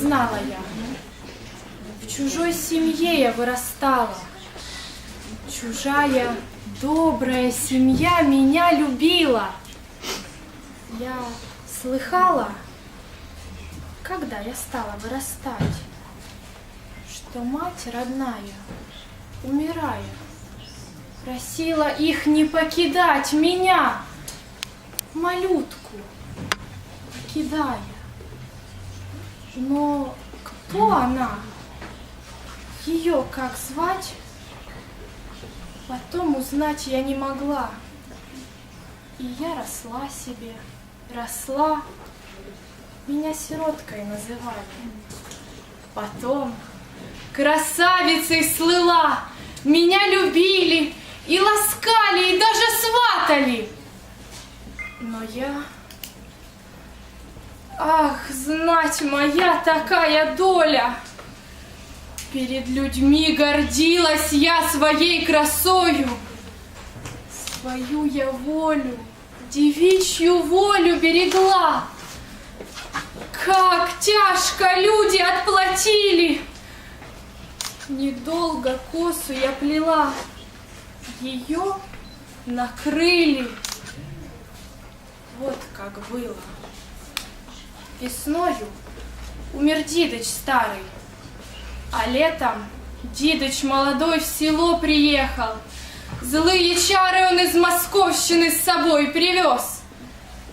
знала я. В чужой семье я вырастала. Чужая добрая семья меня любила. Я слыхала, когда я стала вырастать, что мать родная, умирая, просила их не покидать меня, малютку, покидая. Но кто она? Ее как звать? Потом узнать я не могла. И я росла себе, росла. Меня сироткой называли. Потом красавицей слыла. Меня любили и ласкали, и даже сватали. Но я... Ах, знать моя такая доля! Перед людьми гордилась я своей красою. Свою я волю, девичью волю берегла. Как тяжко люди отплатили! Недолго косу я плела, ее накрыли. Вот как было. Весною умер дидыч старый, а летом дидыч молодой в село приехал. Злые чары он из Московщины с собой привез.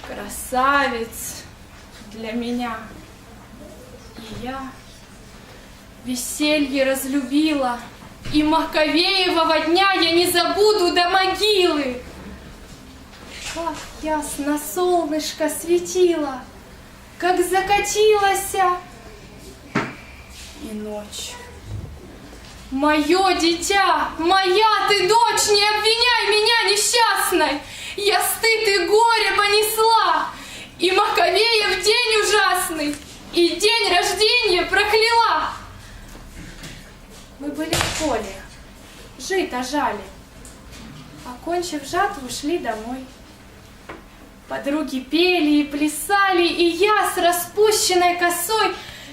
Красавец для меня. И я веселье разлюбила, и Маковеевого дня я не забуду до могилы. Как ясно солнышко светило, как закатилась и ночь. Мое дитя, моя ты дочь, не обвиняй меня несчастной. Я стыд и горе понесла, и Маковеев день ужасный, и день рождения прокляла. Мы были в поле, жито жали. Окончив жатву, шли домой. Подруги пели и плясали, и я с распущенной косой